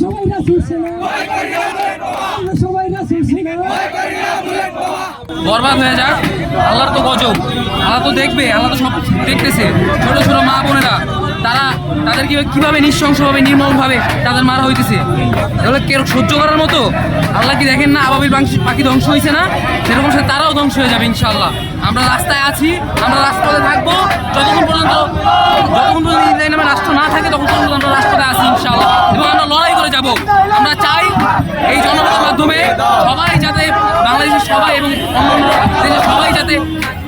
সবাই রাসুল সবাই রাসুল বরবাদ হয়ে যাক। আল্লাহর তো গজব। আল্লাহ তো দেখবে, আল্লাহ তো সব দেখতেছে। ছোট ছোট মা বোনেরা, তারা তাদের কীভাবে নৃশংসভাবে নির্মলভাবে তাদের মারা হইতেছে? এগুলো কেউ সহ্য করার মতো? আল্লাহ কি দেখেন না আবাবিল পাখি- ধ্বংস হয়েছে না? সেরকম সে তারাও ধ্বংস হয়ে যাবে ইনশাল্লাহ আমরা রাস্তায় আছি, আমরা রাস্তাতে থাকব। যতক্ষণ পর্যন্ত যতক্ষণ পর্যন্ত রাষ্ট্র না থাকে তখন পর্যন্ত আমরা রাস্তায় আছি ইনশাল্লাহ এবং আমরা লড়াই করে যাব। বাংলাদেশের সবাই এবং অন্যান্য দেশের সবাই যাতে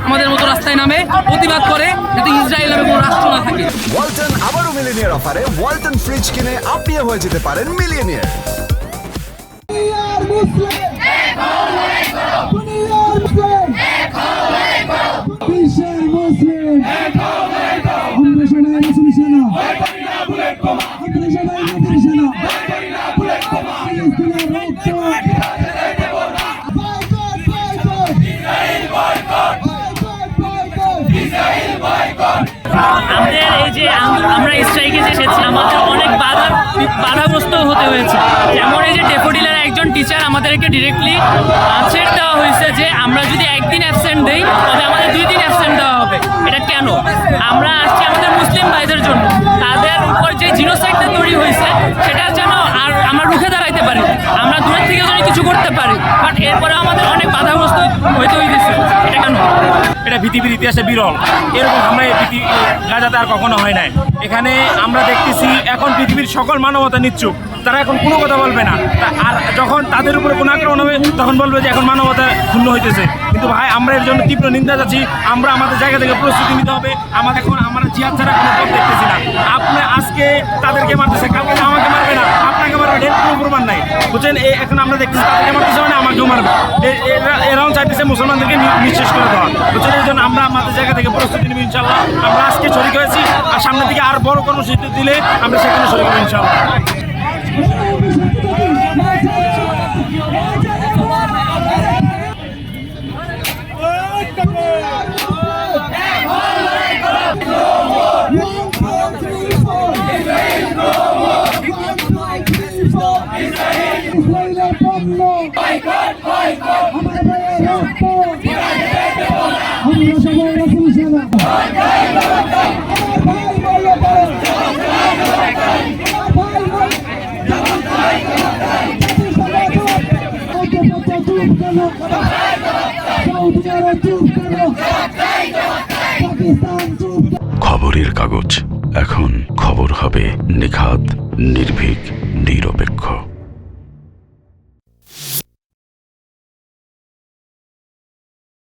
আমাদের মতো রাস্তায় নামে প্রতিবাদ করে যাতে ইসরায়েল নামে কোনো রাষ্ট্র না থাকে। ওয়ালটন আবারও মিলিনিয়ার অফারে ওয়ালটন ফ্রিজ কিনে আপনিও হয়ে যেতে পারেন মিলিয়নিয়ার। মুসলিম। আমরা স্ট্রাইকে যে এসেছি আমাদের অনেক বাধা, বাধাগ্রস্ত হতে হয়েছে। যেমন এই যে ডেফোডিলের একজন টিচার আমাদেরকে ডিরেক্টলি ছেড় দেওয়া হয়েছে যে, আমরা যদি একদিন অ্যাবসেন্ট দিই, তবে আমাদের দুই দিন অ্যাবসেন্ট দেওয়া হবে। এটা কেন? আমরা এটা পৃথিবীর ইতিহাসে বিরল। এরকম আমরা এই গাজাতে আর কখনো হয় নাই। এখানে আমরা দেখতেছি এখন পৃথিবীর সকল মানবতা নিচ্ছুক। তারা এখন কোনো কথা বলবে না। আর যখন তাদের উপরে কোনো আক্রমণ হবে, তখন বলবে যে এখন মানবতা শূন্য হইতেছে। কিন্তু ভাই, আমরা এর জন্য তীব্র নিন্দা যাচ্ছি আমরা আমাদের জায়গা থেকে প্রস্তুতি নিতে হবে। আমাদের এখন, আমরা জিহাদ ছাড়া কোনো পথ দেখতেছি না। আপনি আজকে তাদেরকে মারতেছে কালকে যে আমাকে মারবে না আপনাকে মারবে এর কোনো প্রমাণ নাই। বুঝছেন? এখন আমরা দেখতেছি তাদেরকে মারতেছে মানে আমাকেও মারবে। এরাও চাইতেছে মুসলমানদেরকে নিঃশেষ করে দেওয়া। বুঝছেন? এই জন্য আমরা আমাদের জায়গা থেকে প্রস্তুতি নিব ইনশাল্লাহ আমরা আজকে শরিক হয়েছি, আর সামনের দিকে আর বড় কর্মসূচি দিলে আমরা সেখানে শরিক হব ইনশাল্লাহ ইসরায়েলের পণ্য আমার ভাইয়ের রক্ত আমরা সবাই রাসুল সেনা আমার ভাই বলল বলো আমার খবরের কাগজ। এখন খবর হবে নিখাত নির্ভীক।